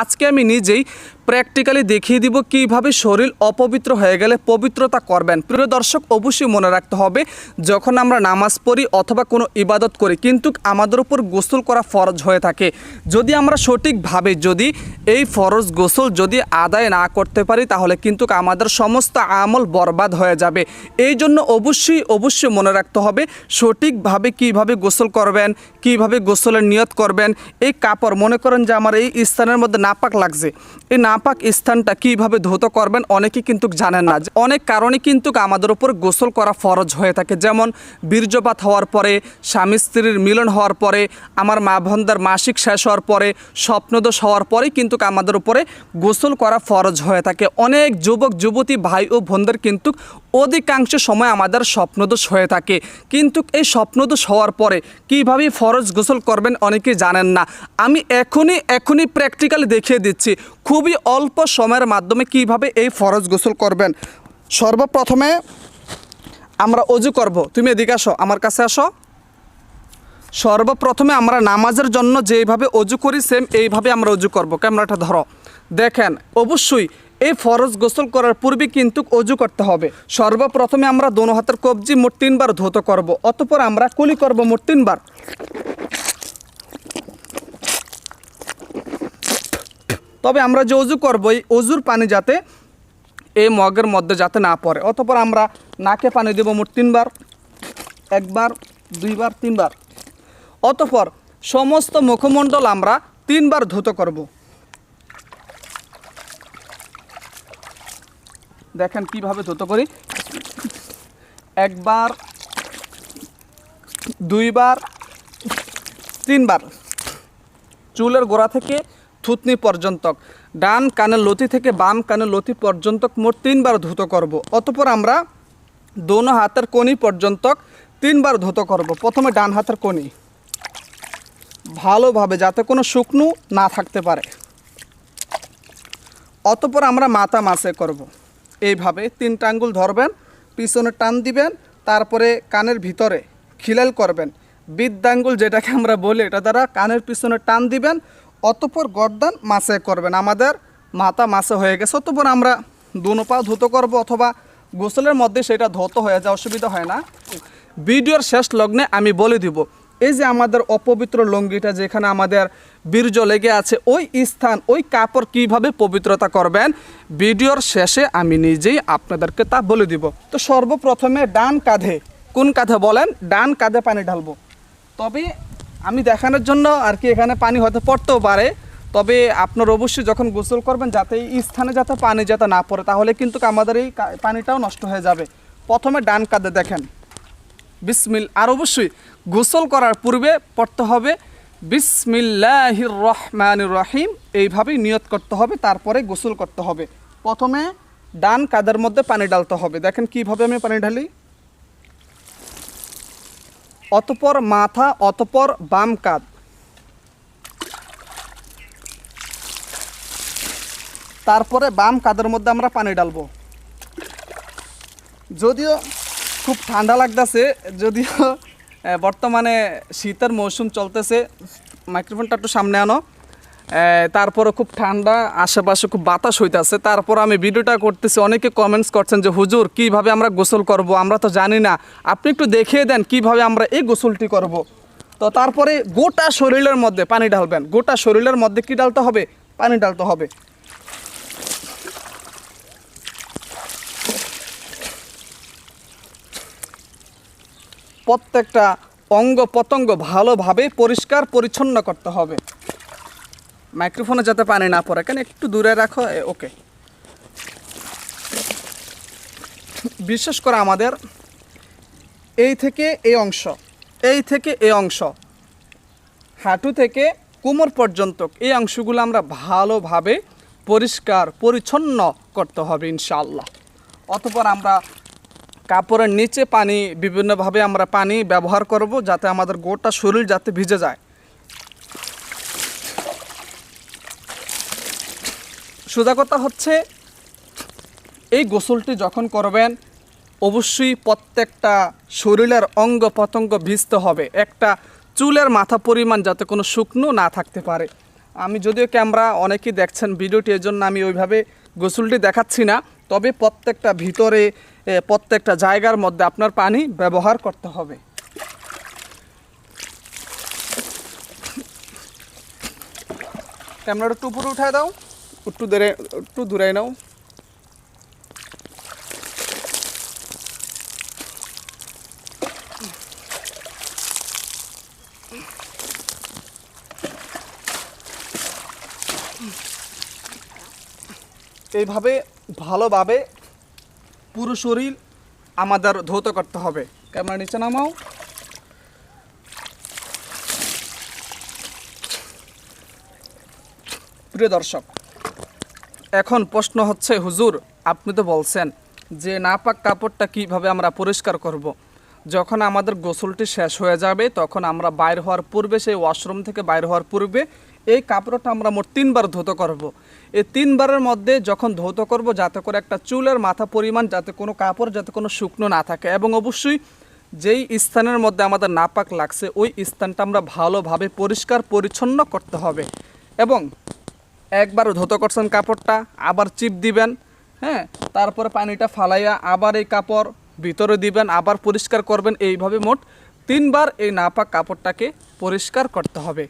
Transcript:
আজকে আমি নিজেই প্র্যাকটিক্যালি দেখিয়ে দিব কীভাবে শরীর অপবিত্র হয়ে গেলে পবিত্রতা করবেন। প্রিয় দর্শক, অবশ্যই মনে রাখতে হবে, যখন আমরা নামাজ পড়ি অথবা কোনো ইবাদত করি, কিন্তু আমাদের উপর গোসল করা ফরজ হয়ে থাকে। যদি আমরা সঠিকভাবে যদি এই ফরজ গোসল যদি আদায় না করতে পারি, তাহলে কিন্তু আমাদের সমস্ত আমল বরবাদ হয়ে যাবে। এই জন্য অবশ্যই অবশ্যই মনে রাখতে হবে, সঠিকভাবে কীভাবে গোসল করবেন, কীভাবে গোসলের নিয়ত করবেন, এই কাপড় মনে করেন যে আমার এই স্থানের মধ্যে নাপাক লাগছে। এই নাপাক স্থানটা কীভাবে ধৌত করবেন অনেকে কিন্তু জানেন না। অনেক কারণে কিন্তু আমাদের উপর গোসল করা ফরজ হয়ে থাকে। যেমন বীর্যপাত হওয়ার পরে, স্বামী স্ত্রীর মিলন হওয়ার পরে, আমার মা বোনদের মাসিক শেষ হওয়ার পরে, স্বপ্নদোষ হওয়ার পরে কিন্তু আমাদের উপরে গোসল করা ফরজ হয়ে থাকে। অনেক যুবক, যুবতী ভাই ও বোনদের কিন্তু অধিকাংশ সময় আমাদের স্বপ্নদোষ হয়ে থাকে। কিন্তু এই স্বপ্নদোষ হওয়ার পরে কীভাবে ফরজ গোসল করবেন অনেকে জানেন না। আমি এখনই এখনই প্র্যাকটিক্যালি দেখিয়ে দিচ্ছি। খুবই অল্প সময়ের মাধ্যমে কীভাবে এই ফরজ গোসল করবেন। সর্বপ্রথমে আমরা অজু করব। তুমি এদিকে আসো, আমার কাছে আসো। সর্বপ্রথমে আমরা নামাজের জন্য যেভাবে অজু করি সেম এইভাবে আমরা অজু করব। ক্যামেরাটা ধরো। দেখেন, অবশ্যই এই ফরজ গোসল করার পূর্বে কিন্তু অজু করতে হবে। সর্বপ্রথমে আমরা দোনো হাতের কবজি মোট তিনবার ধৌত করব, অতপর আমরা কুলি করব মোট তিনবার। তবে আমরা যে অজু করব, এই অজুর পানি যাতে এই মগের মধ্যে যাতে না পড়ে, অতপর আমরা নাকে পানি দেবো মোট তিনবার, একবার, দুইবার, তিনবার। অতপর সমস্ত মুখমণ্ডল আমরা তিনবার ধুত করব। দেখেন কীভাবে ধুত করি। একবার, দুইবার, তিনবার। চুলের গোড়া থেকে থুতনি পর্যন্ত ডান কানের লতি থেকে বাম কানের লতি পর্যন্ত মোট তিনবার ধুত করব। অতপর আমরা দোনো হাতের কনি পর্যন্ত তিনবার ধুত করব। প্রথমে ডান হাতের কনি ভালোভাবে যাতে কোনো শুকনো না থাকতে পারে। অতপর আমরা মাথা মাসে করব। এইভাবে তিনটা আঙ্গুল ধরবেন, পিছনে টান দিবেন, তারপরে কানের ভিতরে খিলাল করবেন। বৃদ্ধাঙ্গুল যেটাকে আমরা বলি, এটা দ্বারা কানের পিছনে টান দিবেন, অতপর গর্দান মাসে করবেন। আমাদের মাথা মাসে হয়ে গেছে, অতপর আমরা দুনো পা ধুত করব অথবা গোসলের মধ্যে সেটা ধৌত হয়ে যায়, অসুবিধা হয় না। ভিডিওর শেষ লগ্নে আমি বলে দিব এই যে আমাদের অপবিত্র লঙ্গিটা যেখানে আমাদের বীর্য লেগে আছে, ওই স্থান, ওই কাপড় কীভাবে পবিত্রতা করবেন, ভিডিওর শেষে আমি নিজেই আপনাদেরকে তা বলে দিব। তো সর্বপ্রথমে ডান কাঁধে, কোন কাঁধে বলেন? ডান কাঁধে পানি ঢালবো। তবে আমি দেখানোর জন্য আর কি এখানে পানি হয়তো পড়তেও পারে, তবে আপনার অবশ্যই যখন গোসল করবেন, যাতে এই স্থানে যাতে পানি যাতে না পড়ে, তাহলে কিন্তু আমাদের এই পানিটাও নষ্ট হয়ে যাবে। প্রথমে ডান কাঁধে দেখেন। বিসমিল আর অবশ্যই গোসল করার পূর্বে পড়তে হবে, বিসমিল্লাহির রহমান রহিম এইভাবেই নিয়ত করতে হবে, তারপরে গোসল করতে হবে। প্রথমে ডান কাদের মধ্যে পানি ডালতে হবে। দেখেন কীভাবে আমি পানি ঢালি। অতপর মাথা, অতপর বাম কাদ তারপরে বাম কাদের মধ্যে আমরা পানি ডালবো যদিও খুব ঠান্ডা লাগতেছে, যদিও বর্তমানে শীতের মৌসুম চলতেছে। মাইক্রোফোনটা একটু সামনে আনো। তারপরে খুব ঠান্ডা, আশেপাশে খুব বাতাস হইতাছে। তারপর আমি ভিডিওটা করতেছি, অনেকে কমেন্টস করছেন যে, হুজুর, কীভাবে আমরা গোসল করব? আমরা তো জানি না। আপনি একটু দেখিয়ে দেন, কীভাবে আমরা এই গোসলটি করব? তো তারপরে গোটা শরীরের মধ্যে পানি ঢালবেন। গোটা শরীরের মধ্যে কি ডালতে হবে? পানি ডালতে হবে। প্রত্যেকটা অঙ্গ প্রত্যঙ্গ ভালোভাবে পরিষ্কার, পরিচ্ছন্ন করতে হবে। মাইক্রোফোনে যাতে পানি না পড়ে, কেন একটু দূরে রাখো ওকে। বিশেষ করে আমাদের এই থেকে এই অংশ, এই থেকে এই অংশ, হাঁটু থেকে কোমর পর্যন্ত, এই অংশগুলো আমরা ভালোভাবে পরিষ্কার, পরিচ্ছন্ন করতে হবে ইনশাআল্লাহ। অতপর আমরা কাপড়ের নিচে পানি, বিভিন্নভাবে আমরা পানি ব্যবহার করব যাতে আমাদের গোটা শরীর যাতে ভিজে যায়। সোজা কথা হচ্ছে, এই গোসলটি যখন করবেন, অবশ্যই প্রত্যেকটা শরীরের অঙ্গ প্রত্যঙ্গ ভিজতে হবে। একটা চুলের মাথা পরিমাণ যাতে কোনো শুকনো না থাকতে পারে। আমি যদিও ক্যামেরা অনেকেই দেখছেন, ভিডিওটি এর জন্য আমি ওইভাবে গোসলটি দেখাচ্ছি না। তবে প্রত্যেকটা ভিতরে প্রত্যেকটা জায়গার মধ্যে আপনার পানি ব্যবহার করতে হবে। ক্যামেরাটা একটু উপরে উঠায় দাও, একটু দূরে একটু দূরে নাও। এইভাবে ভালোভাবে পুরো শরীর আমাদের ধৌত করতে হবে ক্যামেরা নিচে নামাও প্রিয় দর্শক, এখন প্রশ্ন হচ্ছে, হুজুর, আপনি তো বলছেন যে নাপাক কাপড়টা কীভাবে আমরা পরিষ্কার করব। যখন আমাদের গোসলটি শেষ হয়ে যাবে, তখন আমরা বাইর হওয়ার পূর্বে, সেই ওয়াশরুম থেকে বাইর হওয়ার পূর্বে, এই কাপড়টা আমরা মোট তিনবার ধৌত করব। এই তিনবারের মধ্যে যখন ধৌত করব, যাতে করে একটা চুলের মাথা পরিমাণ, যাতে কোনো কাপড়, যাতে কোনো শুকনো না থাকে। এবং অবশ্যই যেই স্থানের মধ্যে আমাদের নাপাক লাগছে, ওই স্থানটা আমরা ভালোভাবে পরিষ্কার, পরিচ্ছন্ন করতে হবে। এবং একবার ধুত করছেন কাপড়টা, আবার চিপ দিবেন হ্যাঁ? তারপরে পানিটা ফালাইয়া আবার এই কাপড় ভিতরে দিবেন, আবার পরিষ্কার করবেন। এইভাবে মোট তিনবার এই নাপাক কাপড়টাকে পরিষ্কার করতে হবে।